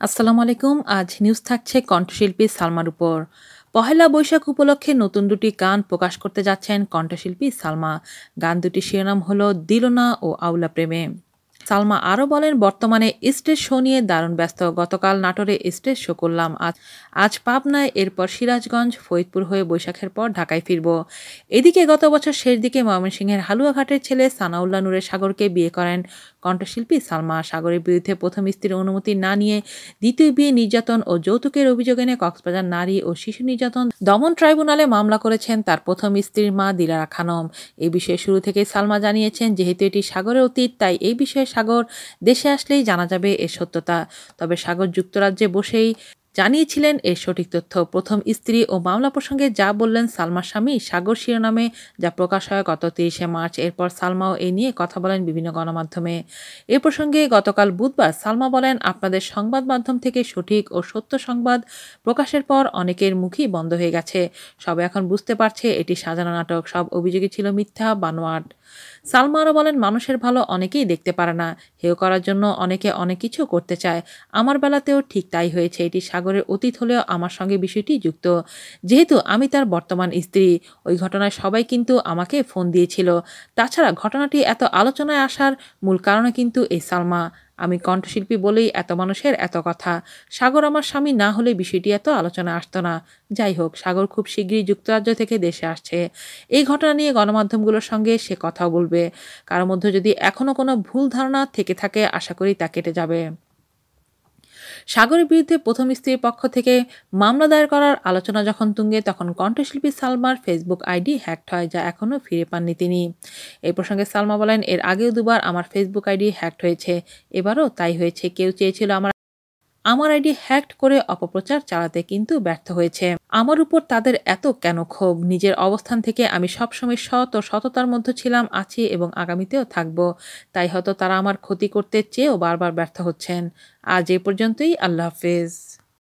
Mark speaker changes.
Speaker 1: আসসালামু আলাইকুম। আজ নিউজ থাকছে কণ্ঠশিল্পী সালমার উপর। পহেলা বৈশাখ উপলক্ষে নতুন দুটি গান প্রকাশ করতে যাচ্ছেন কণ্ঠশিল্পী সালমা। গান দুটি শিরোনাম হল দিলোনা ও আউলা প্রেমে। সালমা আরও বলেন, বর্তমানে স্টেজ শো নিয়ে দারুণ ব্যস্ত। গতকাল নাটোরে স্টেজ শো করলাম। আজ আজ পাবনায়, এরপর সিরাজগঞ্জ, ফরিদপুর হয়ে বৈশাখের পর ঢাকায় ফিরব। এদিকে গত বছর শেষ দিকে ময়মনসিংহের হালুয়াঘাটের ছেলে সানাউল্লাহ নূরের সাগরকে বিয়ে করেন কণ্ঠশিল্পী সালমা। সাগরের বিরুদ্ধে প্রথম স্ত্রীর অনুমতি না নিয়ে দ্বিতীয় বিয়ে নির্যাতন ও যৌতুকের অভিযোগ এনে কক্সবাজার নারী ও শিশু নির্যাতন দমন ট্রাইব্যুনালে মামলা করেছেন তার প্রথম স্ত্রীর মা দিলারা খানম। এ বিষয়ে শুরু থেকেই সালমা জানিয়েছেন, যেহেতু এটি সাগরের অতীত, তাই এই বিষয়ে সাগর দেশে আসলেই জানা যাবে এর সত্যতা। তবে সাগর যুক্তরাজ্যে বসেই জানিয়েছিলেন এর সঠিক তথ্য। প্রথম স্ত্রী ও মামলা প্রসঙ্গে যা বললেন সালমার স্বামী, সাগর শিরোনামে যা প্রকাশ হয় গত তিরিশে মার্চ, এরপর সালমাও এই নিয়ে কথা বলেন বিভিন্ন গণমাধ্যমে। এ প্রসঙ্গে গতকাল বুধবার সালমা বলেন, আপনাদের সংবাদ মাধ্যম থেকে সঠিক ও সত্য সংবাদ প্রকাশের পর অনেকের মুখই বন্ধ হয়ে গেছে। সবাই এখন বুঝতে পারছে এটি সাজানো নাটক। সব অভিযোগই ছিল মিথ্যা, বানোয়াট। সালমা আরও বলেন, মানুষের ভালো অনেকেই দেখতে পারে না। হেয় করার জন্য অনেকে অনেক কিছু করতে চায়। আমার বেলাতেও ঠিক তাই হয়েছে। এটি সাগরের অতীত হলেও আমার সঙ্গে বিষয়টি যুক্ত। যেহেতু আমি তার বর্তমান স্ত্রী, ওই ঘটনায় সবাই কিন্তু আমাকে ফোন দিয়েছিল। তাছাড়া ঘটনাটি এত আলোচনায় আসার মূল কারণে কিন্তু এই সালমা। আমি কণ্ঠশিল্পী বলেই এত মানুষের এত কথা। সাগর আমার স্বামী না হলে বিষয়টি এত আলোচনা আসতো না। যাই হোক, সাগর খুব শীঘ্রই যুক্তরাজ্য থেকে দেশে আসছে। এই ঘটনা নিয়ে গণমাধ্যমগুলোর সঙ্গে সে কথাও বলবে। কারোর মধ্যে যদি এখনও কোনো ভুল ধারণা থেকে থাকে, আশা করি তা কেটে যাবে। সাগরের বিরুদ্ধে প্রথম স্ত্রীর পক্ষ থেকে মামলা দায়ের করার আলোচনা যখন তুঙ্গে, তখন কণ্ঠশিল্পী সালমার ফেসবুক আইডি হ্যাকড হয়, যা এখনও ফিরে পাননি তিনি। এই প্রসঙ্গে সালমা বলেন, এর আগেও দুবার আমার ফেসবুক আইডি হ্যাকড হয়েছে। এবারও তাই হয়েছে। কেউ চেয়েছিল আমার আমার আইডি হ্যাকড করে অপপ্রচার চালাতে কিন্তু ব্যর্থ হয়েছে। আমার উপর তাদের এত কেন ক্ষোভ? নিজের অবস্থান থেকে আমি সবসময় সৎ ও সততার মধ্যে ছিলাম, আছি এবং আগামীতেও থাকব। তাই হয়তো তারা আমার ক্ষতি করতে চেয়েও বারবার ব্যর্থ হচ্ছেন। আজ এ পর্যন্তই, আল্লাহ হাফেজ।